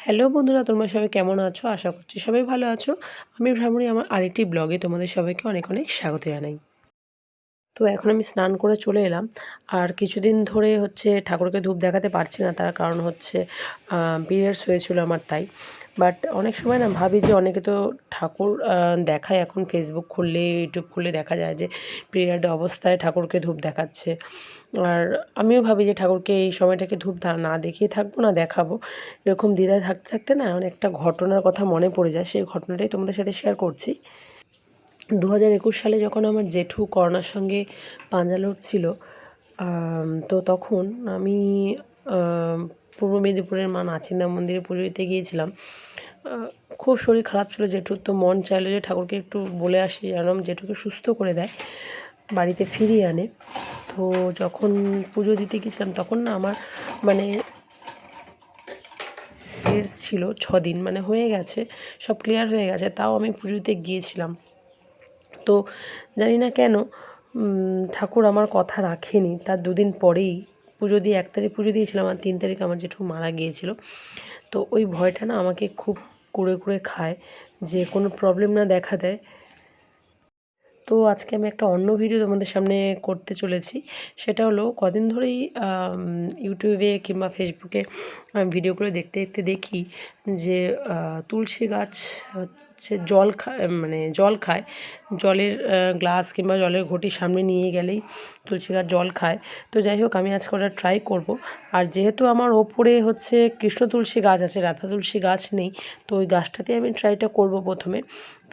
Hello বন্ধুরা, তোমরা সবাই কেমন আছো? আশা করছি সবাই ভালো আছো। আমি ভ্রামণী আমার আরেকটি ব্লগে তোমাদের সবাইকে অনেক অনেক স্বাগত জানাই। তো এখন আমি স্নান করে চলে এলাম। আর কিছুদিন ধরে হচ্ছে ঠাকুরকে ধূপ দেখাতে পারছি না, তার কারণ হচ্ছে পিরিয়ডস হয়েছিল আমার তাই। বাট অনেক সময় না ভাবি যে অনেকে তো ঠাকুর দেখায় এখন ফেসবুক খুললে ইউটিউব খুললে দেখা যায় যে পিরিয়ড অবস্থায় ঠাকুরকে ধূপ দেখাচ্ছে। আর আমিও ভাবি যে ঠাকুরকে এই সময়টাকে ধূপ না দেখিয়ে থাকব, না দেখাবো। এরকম দ্বিধায় থাকতে থাকতে না অনেক একটা ঘটনার কথা মনে পড়ে যায়, সেই ঘটনাটাই তোমাদের সাথে শেয়ার করছি। দু হাজার একুশ সালে যখন আমার জেঠু করোনার সঙ্গে পাঞ্জা লড়ছিল তো তখন আমি পূর্ব মেদিনীপুরের মা নাচিন্দা মন্দিরে পুজো দিতে গিয়েছিলাম। খুব শরীর খারাপ ছিল জেঠুর, তো মন চাইলো যে ঠাকুরকে একটু বলে আসি যেন জেঠুকে সুস্থ করে দেয়, বাড়িতে ফিরিয়ে আনে। তো যখন পুজো দিতে গিয়েছিলাম তখন না আমার মানে ডেটস ছিল ছ দিন মানে হয়ে গেছে, সব ক্লিয়ার হয়ে গেছে, তাও আমি পুজো দিতে গিয়েছিলাম। তো জানি না কেন ঠাকুর আমার কথা রাখেনি, তার দুদিন পরেই পুজো দিয়ে, এক তারিখ পুজো দিয়েছিলাম আর তিন তারিখ আমার জেঠু মারা গিয়েছিল। তো ওই ভয়টা না আমাকে খুব কুড়ে কুড়ে খায় যে কোনো প্রবলেম না দেখা দেয়। তো আজকে আমি একটা অন্য ভিডিও তোমাদের সামনে করতে চলেছি। সেটা হলো কদিন ধরেই ইউটিউবে কিংবা ফেসবুকে ভিডিওগুলো দেখতে দেখতে দেখি যে তুলসী গাছ হচ্ছে জল খায় মানে জল খায়। জলের গ্লাস কিংবা জলের ঘটির সামনে নিয়ে গেলেই তুলসী গাছ জল খায়। তো যাই হোক, আমি আজকে ওটা ট্রাই করব। আর যেহেতু আমার ওপরে হচ্ছে কৃষ্ণ তুলসী গাছ আছে, রাধা তুলসী গাছ নেই, তো ওই গাছটাতে আমি ট্রাইটা করব প্রথমে।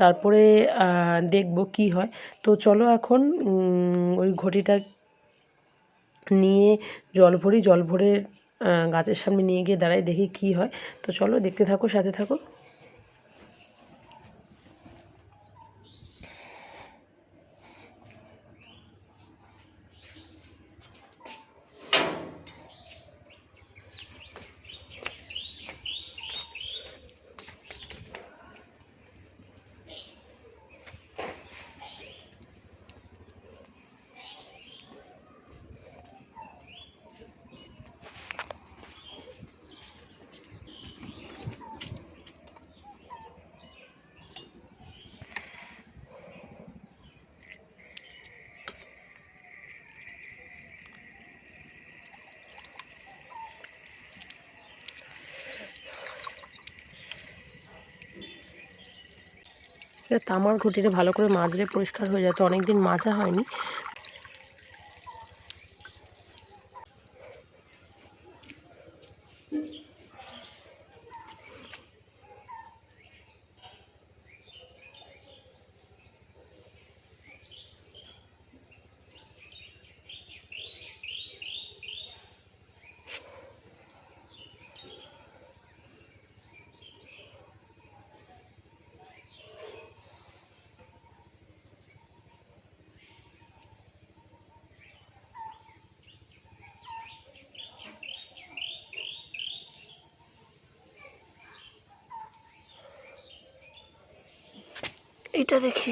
তারপরে দেখব কি হয়। তো চলো এখন ওই ঘটিটা নিয়ে জল ভরি, জল ভরে গাছের সামনে নিয়ে গিয়ে দাঁড়াই, দেখি কি হয়। তো চলো দেখতে থাকো, সাথে থাকো। তামার ঘটিটা ভালো করে মাজলে পরিষ্কার হয়ে যায়। তো অনেকদিন মাজা হয়নি। এটা দেখি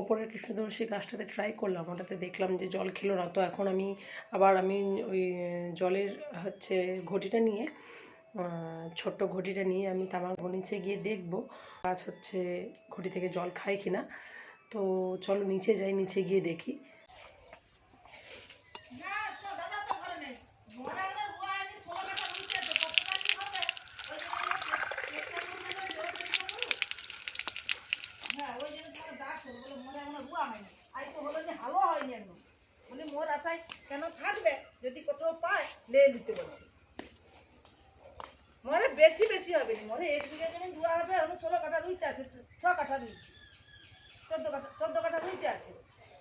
ওপরের কৃষ্ণতুলসী গাছটাতে ট্রাই করলাম। ওটাতে দেখলাম যে জল খেলো না। তো এখন আমি আবার আমি ওই জলের হচ্ছে ঘটিটা নিয়ে ছোট্ট ঘটিটা নিয়ে আমি তামার নিচে গিয়ে দেখব গাছ হচ্ছে ঘটি থেকে জল খায় কিনা। তো চলো নিচে যাই, নিচে গিয়ে দেখি। কেন থাকবে? যদি কোথাও পায় নিয়ে নিতে বলছে। মরে বেশি বেশি হবে না, মরে এক বিঘা জমি ধোয়া হবে এখন ষোলো কাঠা রুইতে আছে, ছ কাঠা রুইছে। চোদ্দ কাঠা চোদ্দ কাঠা রুইতে আছে।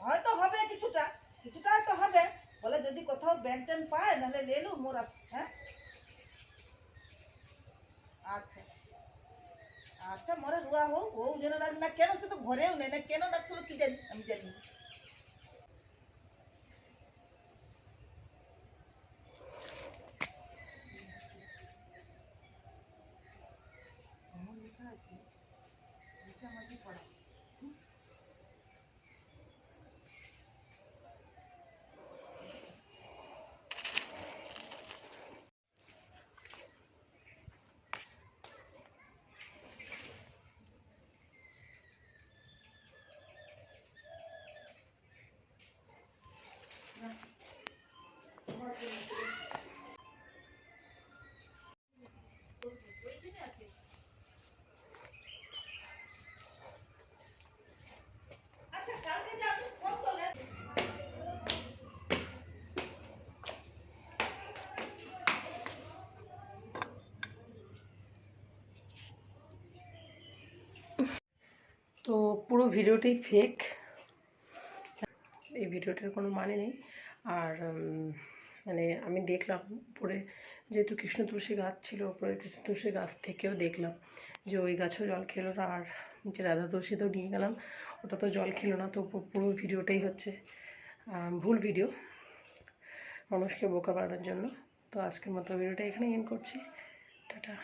হয়তো হবে কিছুটা কিছুটা হয়তো হবে, বলে যদি কোথাও ব্যান ট্যান পায়, নাহলে লেলু মোর হ্যাঁ? আচ্ছা। আচ্ছা মোরে রুয়া হোক ও যেন ডাক না, কেন সে তো ঘরেও নেই না, কেন ডাকছিল কি জানি, আমি জানি না। এমন লেখা আছে বিশামাজি পড়া ওইখানে ভিডিওটি ফেক এই ভিডিওটার কোনো মানে নেই। আর মানে আমি দেখলাম উপরে যেহেতু কৃষ্ণ তুলসী গাছ ছিল, উপরে কৃষ্ণ তুলসী গাছ থেকেও দেখলাম যে ওই গাছও জল খেলো না। আর নিচে রাধা তুলসী তো নিয়ে গেলাম। ওটা তো জল খেলো না, তো পুরো ভিডিওটাই হচ্ছে ভুল ভিডিও মানুষকে বোকা বানানোর জন্য। তো আজকের মতো ভিডিওটা এখানে এন্ড করছি। টাটা।